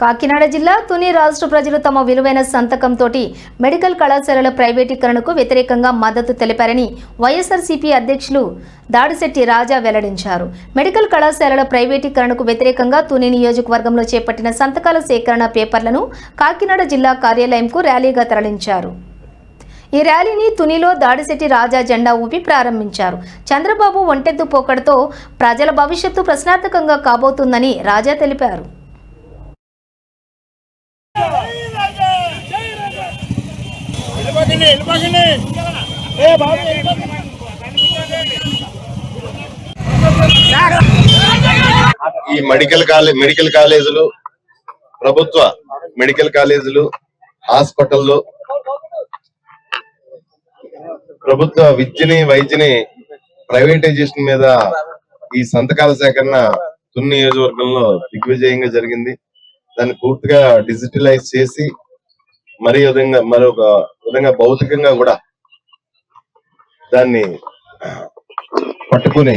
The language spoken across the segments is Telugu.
కాకినాడ జిల్లా తుని రాష్ట్ర ప్రజలు తమ విలువైన సంతకంతో మెడికల్ కళాశాలల ప్రైవేటీకరణకు వ్యతిరేకంగా మద్దతు తెలిపారని వైఎస్ఆర్సీపీ అధ్యక్షులు దాడిశెట్టి రాజా వెల్లడించారు. మెడికల్ కళాశాలల ప్రైవేటీకరణకు వ్యతిరేకంగా తుని నియోజకవర్గంలో చేపట్టిన సంతకాల సేకరణ పేపర్లను కాకినాడ జిల్లా కార్యాలయంకు ర్యాలీగా తరలించారు. ఈ ర్యాలీని తునిలో దాడిశెట్టి రాజా జెండా ఊపి ప్రారంభించారు. చంద్రబాబు ఒంటెద్దు పోకడతో ప్రజల భవిష్యత్తు ప్రశ్నార్థకంగా కాబోతుందని రాజా తెలిపారు. వెళ్ళిపోకండి వెళ్ళిపోకండి. ఏ బాబు ఈ మెడికల్ కాలేజ్ మెడికల్ కాలేజీలు ప్రభుత్వ మెడికల్ కాలేజీలు హాస్పిటల్లు ప్రభుత్వ విద్యని వైద్యని ప్రైవేటైజేషన్ మీద ఈ సంతకాల సేకరణ తున్ని నియోజకవర్గంలో దిగ్విజయంగా జరిగింది. దాన్ని పూర్తిగా డిజిటలైజ్ చేసి మరి విధంగా మరొక విధంగా భౌతికంగా కూడా దాన్ని పట్టుకుని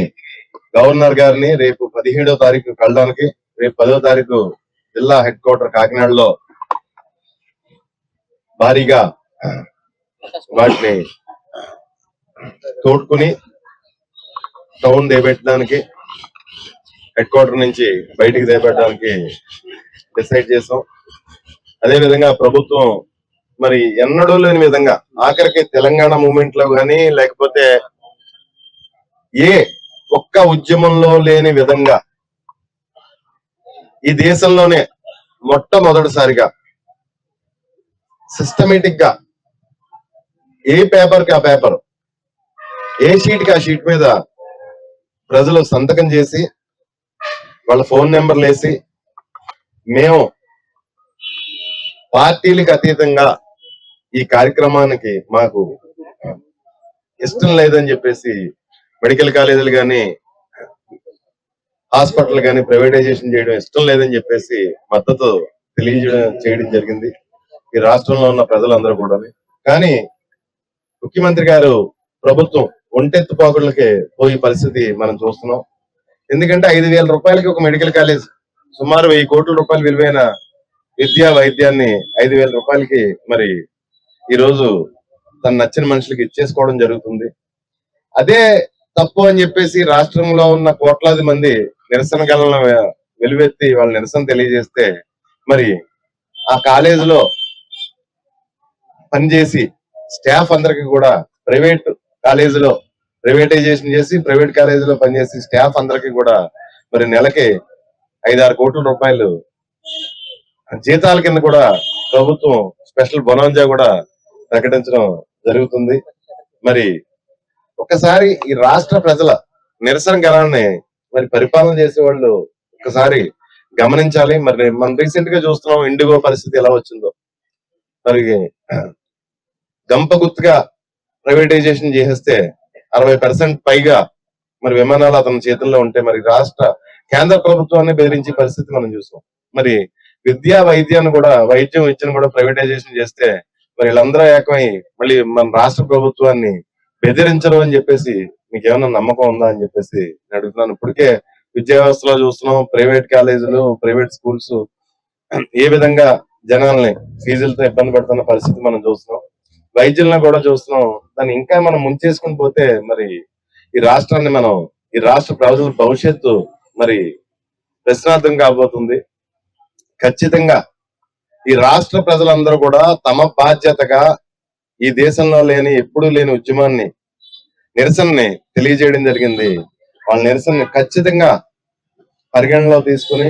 గవర్నర్ గారిని రేపు పదిహేడో తారీఖు కలడానికి రేపు పదో తారీఖు జిల్లా హెడ్ క్వార్టర్ కాకినాడలో భారీగా వాటిని తోడుకుని టౌన్ దేపెట్టడానికి హెడ్ క్వార్టర్ నుంచి బయటికి దేపెట్టడానికి డిసైడ్ చేసాం అదే విధంగా ప్రభుత్వం మరి ఎన్నడూ లేని విధంగా ఆఖరికి తెలంగాణ మూమెంట్లో గానీ లేకపోతే ఏ ఒక్క ఉద్యమంలో లేని విధంగా ఈ దేశంలోనే మొట్టమొదటిసారిగా సిస్టమేటిక్గా ఏ పేపర్కి ఆ పేపర్ ఏ షీట్కి ఆ షీట్ మీద ప్రజలు సంతకం చేసి వాళ్ళ ఫోన్ నెంబర్లు వేసి మేము పార్టీలకు అతీతంగా ఈ కార్యక్రమానికి మాకు ఇష్టం లేదని చెప్పేసి మెడికల్ కాలేజీలు కానీ హాస్పిటల్ కానీ ప్రైవేటైజేషన్ చేయడం ఇష్టం లేదని చెప్పేసి మద్దతు తెలియజేయడం చేయడం జరిగింది. ఈ రాష్ట్రంలో ఉన్న ప్రజలందరూ కూడా కానీ ముఖ్యమంత్రి గారు ప్రభుత్వం ఒంటెత్తు పోకళ్ళకి పోయే పరిస్థితి మనం చూస్తున్నాం. ఎందుకంటే ఐదు వేల రూపాయలకి ఒక మెడికల్ కాలేజ్ సుమారు వెయ్యి కోట్ల రూపాయలు విలువైన విద్యా వైద్యాన్ని ఐదు వేల రూపాయలకి మరి ఈ రోజు తను నచ్చిన మనుషులకి ఇచ్చేసుకోవడం జరుగుతుంది. అదే తప్పు అని చెప్పేసి రాష్ట్రంలో ఉన్న కోట్లాది మంది నిరసన గలను వెలువెత్తి వాళ్ళ నిరసన తెలియజేస్తే మరి ఆ కాలేజీలో పనిచేసి స్టాఫ్ అందరికి కూడా ప్రైవేట్ కాలేజీలో ప్రైవేటైజేషన్ చేసి ప్రైవేట్ కాలేజీలో పనిచేసి స్టాఫ్ అందరికి కూడా మరి నెలకి ఐదారు కోట్ల రూపాయలు జీతాల కింద కూడా ప్రభుత్వం స్పెషల్ బొనాంజా కూడా ప్రకటించడం జరుగుతుంది. మరి ఒకసారి ఈ రాష్ట్ర ప్రజల నిరసన గణాన్ని మరి పరిపాలన చేసే వాళ్ళు ఒకసారి గమనించాలి. మరి మనం రీసెంట్గా చూస్తున్నాం ఇండిగో పరిస్థితి ఎలా వచ్చిందో. మరి గంప గుర్తుగా ప్రైవేటైజేషన్ చేసేస్తే అరవై పర్సెంట్ పైగా మరి విమానాలు అతని చేతుల్లో ఉంటే మరి రాష్ట్ర కేంద్ర ప్రభుత్వాన్ని బెదిరించే పరిస్థితి మనం చూసాం. మరి విద్యా వైద్యాన్ని కూడా వైద్యం విద్యను కూడా ప్రైవేటైజేషన్ చేస్తే మరి వీళ్ళందరూ ఏకమై మళ్ళీ మన రాష్ట్ర ప్రభుత్వాన్ని బెదిరించరు అని చెప్పేసి మీకు ఏమైనా నమ్మకం ఉందా అని చెప్పేసి నేను అడుగుతున్నాను. ఇప్పటికే విద్యా వ్యవస్థలో చూస్తున్నాం ప్రైవేట్ కాలేజీలు ప్రైవేట్ స్కూల్స్ ఏ విధంగా జనాల్ని ఫీజులతో ఇబ్బంది పెడుతున్న పరిస్థితి మనం చూస్తున్నాం. వైద్యులను కూడా చూస్తున్నాం. దాన్ని ఇంకా మనం ముంచేసుకుని పోతే మరి ఈ రాష్ట్రాన్ని మనం ఈ రాష్ట్ర ప్రజల భవిష్యత్తు మరి ప్రశ్నార్థం కాబోతుంది. ఖచ్చితంగా ఈ రాష్ట్ర ప్రజలందరూ కూడా తమ బాధ్యతగా ఈ దేశంలో లేని ఎప్పుడూ లేని ఉద్యమాన్ని నిరసనని తెలియజేయడం జరిగింది. వాళ్ళ నిరసనని ఖచ్చితంగా పరిగణలో తీసుకుని